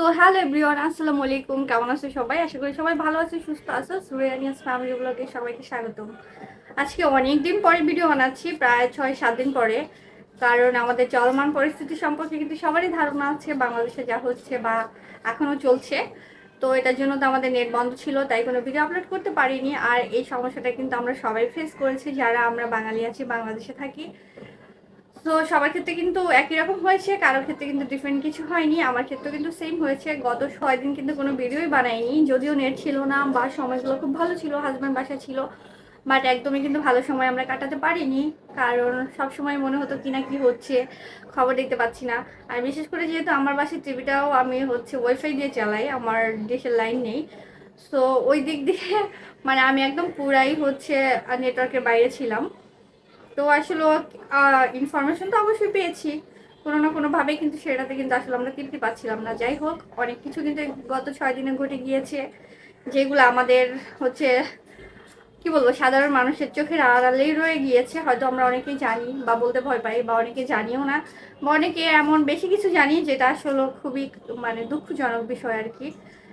তো hello everyone, আসসালামু আলাইকুম। কেমন আছো সবাই? আশা করি সবাই ভালো আছে, সুস্থ আছো। সুরিয়ানিয়াস ফ্যামিলি ব্লগে সবাইকে স্বাগতম। আজকে অনেক দিন পরে ভিডিও বানাচ্ছি, প্রায় ছয় সাত দিন পরে। কারণ আমাদের চলমান পরিস্থিতি সম্পর্কে কিন্তু সবারই ধারণা আছে, বাংলাদেশে যা হচ্ছে বা এখনও চলছে। তো এটার জন্য তো আমাদের নেট বন্ধ ছিল, তাই কোনো ভিডিও আপলোড করতে পারিনি। আর এই সমস্যাটা কিন্তু আমরা সবাই ফেস করেছি, যারা আমরা বাঙালি আছি, বাংলাদেশে থাকি। তো সবার ক্ষেত্রে কিন্তু একই রকম হয়েছে, কারোর ক্ষেত্রে কিন্তু ডিফারেন্ট কিছু হয়নি, আমার ক্ষেত্রে কিন্তু সেম হয়েছে। গত ছয় দিন কিন্তু কোনো ভিডিওই বানাইনি, যদিও নেট ছিল না বা সময়গুলো খুব ভালো ছিল হাজব্যান্ড বাসা ছিল বাট একদমই কিন্তু ভালো সময় আমরা কাটাতে পারিনি, কারণ সব সময় মনে হতো কি না কি হচ্ছে, খবর দেখতে পাচ্ছি না। আর বিশেষ করে যেহেতু আমার বাসার টিভিটাও আমি হচ্ছে ওয়াইফাই দিয়ে চালাই, আমার দেশের লাইন নেই সো ওই দিক দিয়ে মানে আমি একদম পুরাই হচ্ছে নেটওয়ার্কের বাইরে ছিলাম। তো আসলে ইনফরমেশন তো অবশ্যই পেয়েছি। কোনো না কোনোভাবে কিন্তু সেটাতে কিন্তু আসলে আমরা তৃপ্তি পাচ্ছিলাম না। যাই হোক, অনেক কিছু কিন্তু গত ছয় দিনে ঘটে গিয়েছে, যেগুলো আমাদের হচ্ছে, কি বলব, সাধারণ মানুষের চোখের আড়ালেই রয়ে গিয়েছে। হয়তো আমরা অনেকেই জানি বা বলতে ভয় পাই বা অনেকে জানিও না, বা অনেকে এমন বেশি কিছু জানি যেটা আসলে খুবই মানে দুঃখজনক বিষয় আর কি।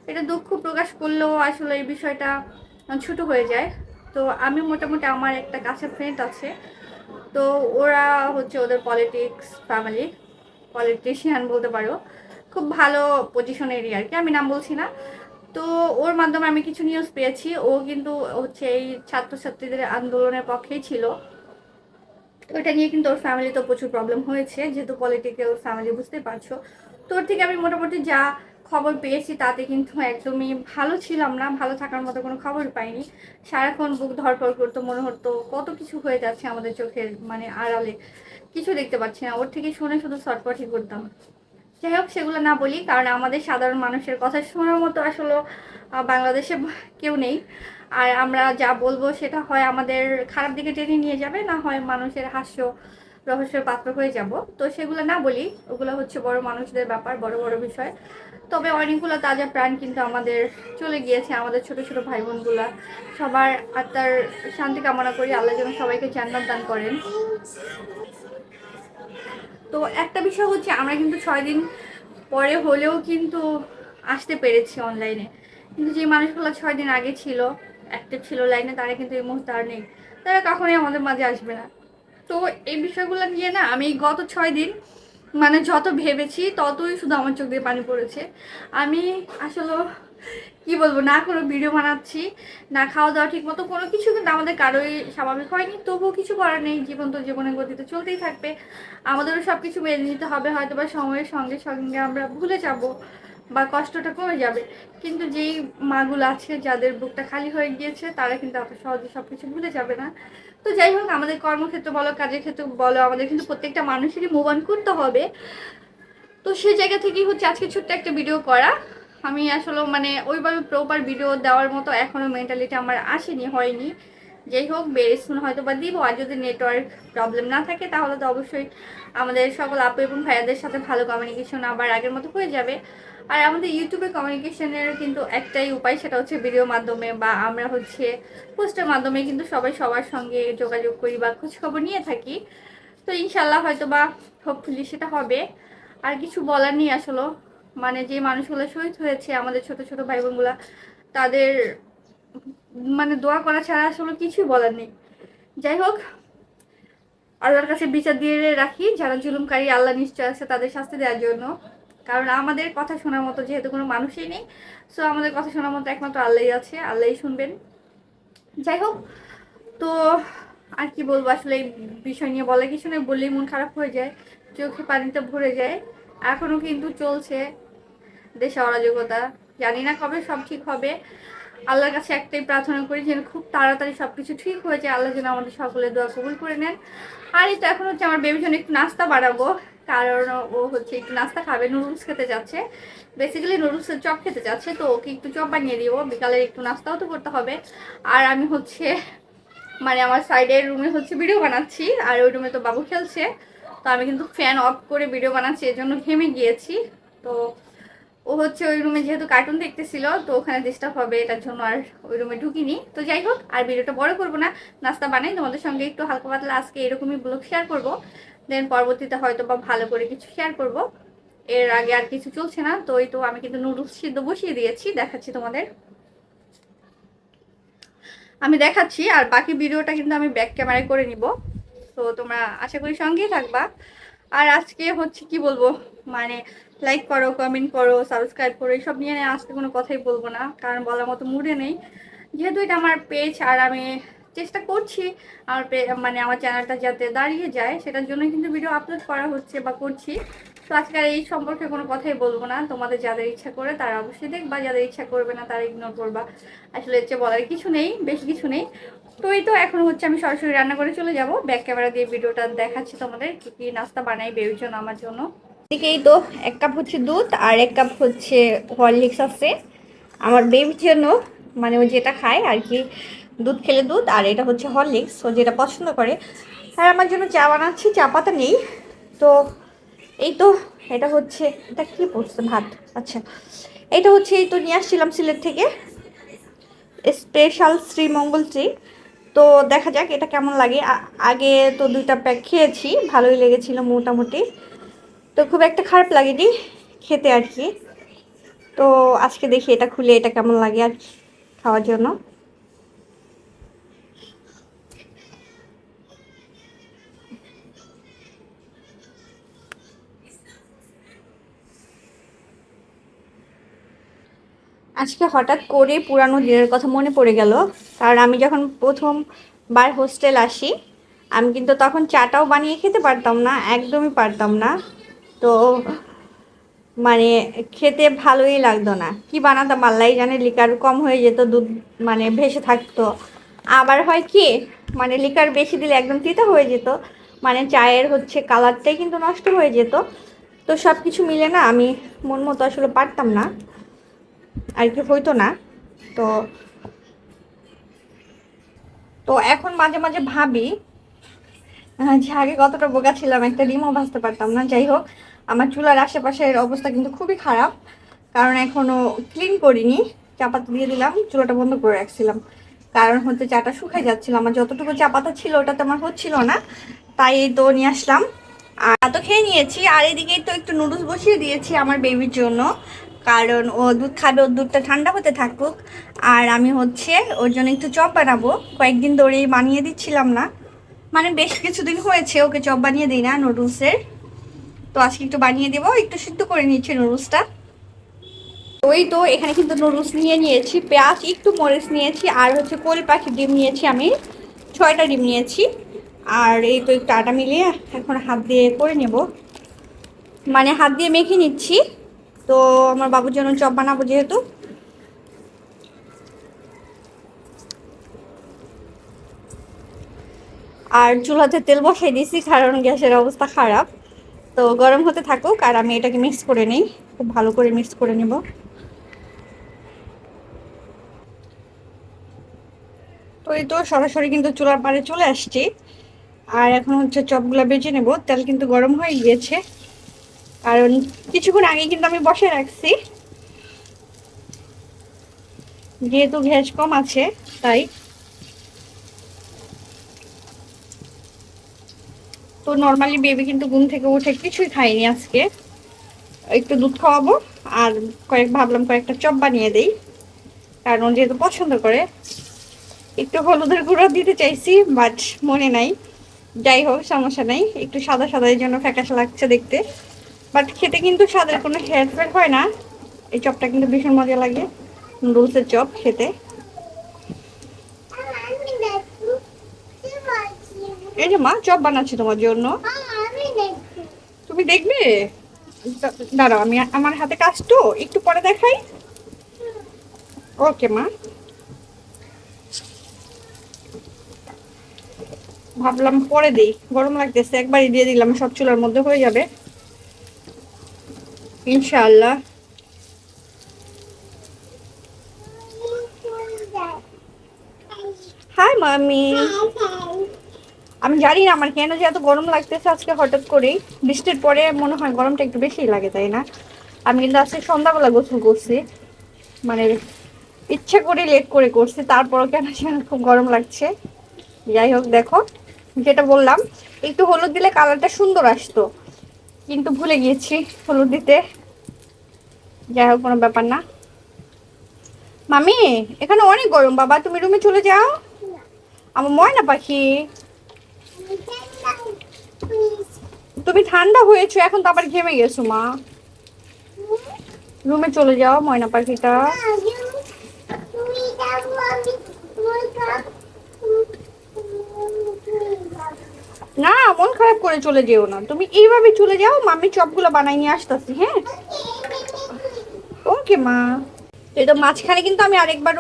এটা দুঃখ প্রকাশ করলেও আসলে এই বিষয়টা ছোট হয়ে যায়। তো আমি মোটামুটি আমার একটা কাছের ফ্রেন্ড আছে তো ওরা হচ্ছে ওদের পলিটিক্স ফ্যামিলি পলিটিশিয়ান বলতে পারো। খুব ভালো পজিশনেরই আর কি, আমি নাম বলছি না। তো ওর মাধ্যমে আমি কিছু নিউজ পেয়েছি, ও কিন্তু হচ্ছে এই ছাত্রছাত্রীদের আন্দোলনের পক্ষেই ছিল। ওটা নিয়ে কিন্তু ওর ফ্যামিলিতে প্রচুর প্রবলেম হয়েছে, যেহেতু পলিটিক্যাল ফ্যামিলি বুঝতে পারছ। তো ওর থেকে আমি মোটামুটি যা খবর পেয়েছি, তাতে কিন্তু একদমই ভালো ছিলাম না, ভালো থাকার মতো কোনো খবর পাইনি। সারাক্ষণ বুক ধরপড় করতো, মনে হতো কত কিছু হয়ে যাচ্ছে আমাদের চোখের মানে আড়ালে। কিছু দেখতে পাচ্ছি না, ওর থেকে শুনে শুধু শর্টপটই করতাম। যাই হোক, সেগুলো না বলি, কারণ আমাদের সাধারণ মানুষের কথা শোনার মতো আসলে বাংলাদেশে কেউ নেই। আর আমরা যা বলব সেটা হয় আমাদের খারাপ দিকে টেনে নিয়ে যাবে, না হয় মানুষের হাস্য রহস্যের পাত্র হয়ে যাব। তো সেগুলো না বলি, ওগুলো হচ্ছে বড় মানুষদের ব্যাপার, বড় বড় বিষয়। তবে অনেকগুলো তাজা প্রাণ কিন্তু আমাদের চলে গিয়েছে, আমাদের ছোট ছোট ভাই বোনগুলা সবার আত্মার শান্তি কামনা করি, আল্লাহ যেন সবাইকে জান্নাত দান করেন। তো একটা বিষয় হচ্ছে, আমরা কিন্তু ছয় দিন পরে হলেও কিন্তু আসতে পেরেছি অনলাইনে কিন্তু যে মানুষগুলো ছয় দিন আগে ছিল অ্যাক্টিভ ছিল লাইনে তারা কিন্তু এই মুহূর্তে আর নেই। তারা কখনোই আমাদের মাঝে আসবে না। তো এই বিষয়গুলো নিয়ে না আমি গত ছয় দিন মানে যত ভেবেছি ততই শুধু আমার চোখ দিয়ে পানি পড়েছে। আমি আসলে কি বলব, না কোনো ভিডিও বানাচ্ছি, না খাওয়া দাওয়া ঠিক মতো কোনো কিছু কিন্তু আমাদের কারোই স্বাভাবিক হয়নি। তবুও কিছু করার নেই, জীবন তো জীবনের গতিতে চলতেই থাকবে। আমাদেরও সব কিছু মেনে নিতে হবে হয়তো বা সময়ের সঙ্গে সঙ্গে আমরা ভুলে যাব। বা কষ্টটা কমে যাবে। কিন্তু যেই মাগুলো আছে, যাদের বুকটা খালি হয়ে গিয়েছে, তারা কিন্তু এত সহজে সব কিছু ভুলে যাবে না। তো যাই হোক, আমাদের কর্মক্ষেত্র বলো, কাজের ক্ষেত্রে বলো, আমাদের কিন্তু প্রত্যেকটা মানুষেরই মুভ অন করতে হবে। তো সেই জায়গা থেকেই হচ্ছে আজকে ছোট্ট একটা ভিডিও করা। আমি আসলে মানে ওইভাবে প্রপার ভিডিও দেওয়ার মতো এখনও মেন্টালিটি আমার আসেনি, হয়নি। যাই হোক বেরিয়ে শুনে হয়তো বা দিব, আর যদি নেটওয়ার্ক প্রবলেম না থাকে, তাহলে তো অবশ্যই আমাদের সকল আপু এবং ভাইয়াদের সাথে ভালো কমিউনিকেশন আবার আগের মতো হয়ে যাবে। আর আমাদের ইউটিউবে কমিউনিকেশনের কিন্তু একটাই উপায়, সেটা হচ্ছে ভিডিওর মাধ্যমে বা আমরা হচ্ছে পোস্টের মাধ্যমে কিন্তু সবাই সবার সঙ্গে যোগাযোগ করি বা খোঁজখবর নিয়ে থাকি। তো ইনশাল্লাহ হয়তো বা হোপফুলি সেটা হবে। আর কিছু বলার নেই আসলে। মানে যে মানুষগুলো শহীদ হয়েছে, আমাদের ছোট ছোট ভাই বোনগুলা তাদের মানে দোয়া করা ছাড়া আসলে কিছুই বলার নেই। যাই হোক, আল্লাহর কাছে বিচার দিয়ে রাখি, যারা জুলুমকারী, আল্লাহ নিশ্চয় আছে তাদের শাস্তি দেওয়ার জন্য। কারণ আমাদের কথা শোনার মতো যেহেতু কোনো মানুষই নেই সো আমাদের কথা শোনার মতো একমাত্র আল্লাহই আছে, আল্লাহই শুনবেন। যাই হোক, তো আর কি বলব আসলে এই বিষয় নিয়ে বলে কিছু নেই, বললেই মন খারাপ হয়ে যায়, চোখে পানিতে ভরে যায় এখনও কিন্তু চলছে দেশে অরাজকতা। জানি না কবে সব ঠিক হবে, আল্লাহর কাছে একটাই প্রার্থনা করি যেন খুব তাড়াতাড়ি সব কিছু ঠিক হয়ে যায়, আল্লাহ যেন আমাদের সকলে দোয়া কবুল করে নেন। আর এই তো এখন হচ্ছে আমার বেবির জন্য একটু নাস্তা বাড়াবো কারণ ও হচ্ছে একটু নাস্তা খাবে, নুডলস খেতে যাচ্ছে। বেসিক্যালি নুডলসের চপ খেতে যাচ্ছে, তো ওকে একটু চপ বানিয়ে দিব। বিকালে একটু নাস্তাও তো করতে হবে। আর আমি হচ্ছে মানে আমার সাইডের রুমে হচ্ছে ভিডিও বানাচ্ছি, আর ওই রুমে তো বাবু খেলছে। তো আমি কিন্তু ফ্যান অফ করে ভিডিও বানাচ্ছি, এর জন্য ঘেমে গিয়েছি। তো ও হচ্ছে ওই রুমে যেহেতু কার্টুন দেখতেছিল, তো ওখানে ডিস্টার্ব হবে, এটার জন্য আর ওই রুমে ঢুকিনি। তো যাই হোক, আর ভিডিওটা বড় করব না, নাস্তা বানাই, তোমাদের সঙ্গে একটু হালকা পাতলা আজকে এরকমই ব্লগ শেয়ার করব। দেন পরবর্তীতে হয়তো বা ভালো করে কিছু শেয়ার করব। এর আগে আর কিছু চলছে না, তো এই তো আমি কিন্তু নুডলস সিদ্ধ বসিয়ে দিয়েছি, দেখাচ্ছি তোমাদের। আমি দেখাচ্ছি, আর বাকি ভিডিওটা কিন্তু আমি ব্যাক ক্যামেরায় করে নিব। তো তোমরা আশা করি সঙ্গেই থাকবা। আর আজকে হচ্ছে কি বলব? মানে লাইক করো কমেন্ট করো সাবস্ক্রাইব করো এইসব নিয়ে আজকে কোনো কথাই বলব না। কারণ বলার মতো মুডে নেই। যেহেতু এটা আমার পেজ আর আমি চেষ্টা করছি আমার মানে আমার চ্যানেলটা যাতে দাঁড়িয়ে যায়, সেটার জন্য কিন্তু ভিডিও আপলোড করা হচ্ছে বা করছি। তো আজকে এই সম্পর্কে কোনো কথাই বলব না। তোমাদের যাদের ইচ্ছা করে তারা অবশ্যই দেখবা, যাদের ইচ্ছা করবে না তারা ইগনোর করবা। আসলে হচ্ছে বলার কিছু নেই, বেশি কিছু নেই। তো এই তো এখন হচ্ছে আমি সরাসরি রান্না করে চলে যাব। ব্যাক ক্যামেরা দিয়ে ভিডিওটা দেখাচ্ছি তোমাদের, কি কি নাস্তা বানাই বেবির জন্য আমার জন্য। এদিকে এই তো, এক কাপ হচ্ছে দুধ আর এক কাপ হচ্ছে হরলিক্স আছে। আমার বেবির জন্য মানে ও যেটা খায় আর কি, দুধ খেলে দুধ আর এটা হচ্ছে হরলিক্স, ও যেটা পছন্দ করে। আর আমার জন্য চা বানাচ্ছি, চা পাতা নেই। তো এই তো, এটা হচ্ছে, এটা কি পড়ছে ভাত? আচ্ছা এটা হচ্ছে এই তো নিয়ে আসছিলাম সিলেট থেকে। Special Sreemangal tree. তো দেখা যাক এটা কেমন লাগে। আগে তো দুইটা প্যাক খেয়েছি, ভালোই লেগেছিল মোটামুটি। তো খুব একটা খারাপ লাগেনি খেতে আর কি। তো আজকে দেখি এটা খুলে এটা কেমন লাগে আর খাওয়ার জন্য। আজকে হঠাৎ করে পুরানো দিনের কথা মনে পড়ে গেল। কারণ আমি যখন প্রথম বার হোস্টেল আসি, আমি কিন্তু তখন চাটাও বানিয়ে খেতে পারতাম না, একদমই পারতাম না। তো মানে খেতে ভালোই লাগতো না। কি বানাতাম আল্লাহ জানে, লিকার কম হয়ে যেত, দুধ মানে ভেসে থাকতো। আবার হয় কি মানে লিকার বেশি দিলে একদম তিতা হয়ে যেত। মানে চায়ের হচ্ছে কালারটাই কিন্তু নষ্ট হয়ে যেত। তো সব কিছু মিলে না, আমি মন মতো আসলে পারতাম না। আর কি হইতো না। তো তো এখন মাঝে মাঝে ভাবি যে আগে কতটা বোকা ছিলাম, একটা ডিমও ভাজতে পারতাম না। যাই হোক, আমার চুলার আশেপাশের অবস্থা কিন্তু খুবই খারাপ, কারণ এখনও ক্লিন করিনি চাপাতা দিয়ে দিলাম, চুলাটা বন্ধ করে রাখছিলাম। কারণ হচ্ছে চাটা শুকাই যাচ্ছিল, আমার যতটুকু চাপাতা ছিল ওটাতে আমার হচ্ছিল না, তাই তো নিয়ে আসলাম। আর তো খেয়ে নিয়েছি, আর এদিকেই তো একটু নুডলস বসিয়ে দিয়েছি আমার বেবির জন্য। কারণ ও দুধ খাবে, ওর দুধটা ঠান্ডা হতে থাকুক। আর আমি হচ্ছে ওর জন্য একটু চপ বানাবো। কয়েকদিন ধরেই বানিয়ে দিচ্ছিলাম না। মানে বেশ কিছুদিন হয়েছে, ওকে চপ বানিয়ে দিই না নুডলসের। তো আজকে একটু বানিয়ে দেবো, একটু সিদ্ধ করে নিচ্ছি নুডলসটা। ওই তো, এখানে কিন্তু নুডলস নিয়ে নিয়েছি, পেঁয়াজ, একটু মরিচ নিয়েছি, আর হচ্ছে কোল পাখি ডিম নিয়েছি আমি। ছয়টা ডিম নিয়েছি। আর এই তো একটু আটা মিলিয়ে এখন হাত দিয়ে করে নেব। মানে হাত দিয়ে মেখে নিচ্ছি। তো আমার বাবুর জন্য চপ বানাবো যেহেতু। আর চুলাতে তেল বসাই দিয়েছি, কারণ গ্যাসের অবস্থা খারাপ। তো গরম হতে থাকুক, আর আমি এটাকে মিক্স করে নিই। খুব ভালো করে মিক্স করে নেব। তো এই তো সরাসরি কিন্তু চুলার পাড়ে চলে আসছি। আর এখন হচ্ছে চপগুলো বেজে নেব। তেল কিন্তু গরম হয়ে গিয়েছে। কারণ কিছুক্ষণ আগে কিন্তু আমি বসে রাখছি। যেহেতু ভেজ কম আছে, তাই। তো নর্মালি বেবি কিন্তু ঘুম থেকে উঠে কিছুই খাইনি আজকে। একটু দুধ খাওয়াবো, আর কয়েক ভাবলাম কয়েকটা চপ বানিয়ে দেই। কারণ যেহেতু পছন্দ করে। একটু হলুদের গুঁড়ো দিতে চাইছি বাট মনে নাই। যাই হোক, সমস্যা নাই। একটু সাদা সাদা জন্য ফ্যাকাশে লাগছে দেখতে। বাট খেতে কিন্তু স্বাদের কোনো হেরফের হয় না। এই চপটা কিন্তু ভীষণ মজা লাগে। নুডলসের চপ খেতে। এই যে মা, চপ বানাচ্ছি তোমার জন্য। তুমি দেখবে? দাঁড়াও, আমি আমার হাতে কাজ তো, একটু পরে দেখাই। ওকে মা। ভাবলাম পরে দিই, গরম লাগতেছে, একবারই দিয়ে দিলাম, সব চুলার মধ্যে হয়ে যাবে। ইনশাআল্লাহ। হাই মামি আমি জানি না, আমার কেন যে এত গরম লাগতেছে আজকে হঠাৎ করেই। বৃষ্টির পরে মনে হয় গরমটা একটু বেশিই লাগে, তাই না? আমি কিন্তু আজকে সন্ধ্যাবেলা গোসল করছি। মানে ইচ্ছে করে লেট করে করছি, তারপরও কেন যেন খুব গরম লাগছে। যাই হোক, দেখো, যেটা বললাম, একটু হলুদ দিলে কালারটা সুন্দর আসতো। কিন্তু ভুলে গিয়েছি হলুদ দিতে। যাই হোক, কোনো ব্যাপার না। মামি, এখানে অনেক গরম, বাবা, তুমি রুমে চলে যাও। আমার ময়না পাখি। তুমি ঠান্ডা হয়েছো, এখন তো আবার ঘেমে গেছো, মা। রুমে চলে যাও ময়না পাখিটা। না, মন খারাপ করে চলে যেও না। তুমি এইভাবে চলে যাও মামি চপগুলো বানাই নিয়ে আসতেছি হ্যাঁ? ওকে মা। এই তো মাঝখানে কিন্তু আমি আরেকবার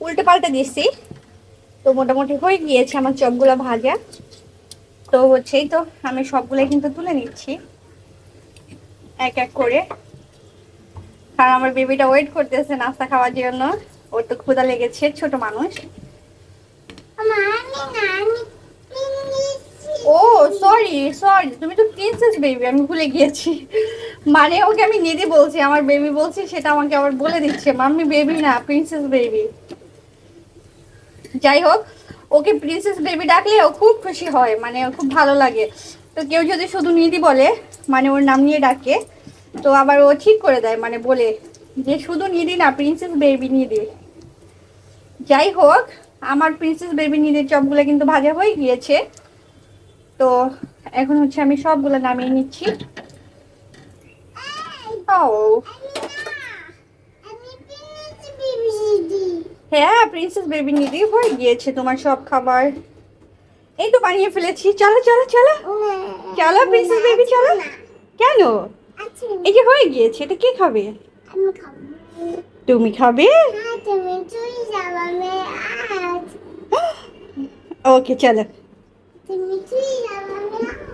উল্টে পাল্টে দিয়েছি। তো মোটামুটি হয়ে গিয়েছে আমার চপগুলো ভাজা। তো হচ্ছেই তো, আমি সবগুলোই কিন্তু তুলে নিচ্ছি। এক এক করে। কারণ আমার বেবিটা ওয়েট করতেছে নাস্তা খাওয়ার জন্য। ওর তো ক্ষুধা লেগেছে, ছোট মানুষ। ও সরি সরি তুমি তো প্রিন্সেস বেবি আমি ভুলে গিয়েছি। মানে ওকে আমি নিদি বলছি, আমার বেবি বলছি, সেটা আমাকে আবার বলে দিচ্ছে। মাম্মি বেবি না প্রিন্সেস বেবি যাই হোক, ওকে প্রিন্সেস বেবি ডাকলে ও খুব খুশি হয় মানে ওর খুব ভালো লাগে। তো কেউ যদি শুধু নিদি বলে মানে ওর নাম নিয়ে ডাকে, তো আবার ও ঠিক করে দেয় মানে বলে যে শুধু নিদি না প্রিন্সেস বেবি নিদি যাই হোক, আমার প্রিন্সেস বেবি নিদির চপগুলো কিন্তু ভাজা হয়ে গিয়েছে। তো এখন হচ্ছে আমি সবগুলো নামিয়ে নিচ্ছি। ও হ্যাঁ প্রিন্সেস বেবি নিদি হয়ে গিয়েছে তোমার সব খাবার। এই তো বানিয়ে ফেলেছি। চলো চলো চলো। চলো প্রিন্সেস বেবি চলো। কেন? এই যে হয়ে গিয়েছে এটা কে খাবে? তুমি খাবে? ওকে চলো। Dimitri, la mamma.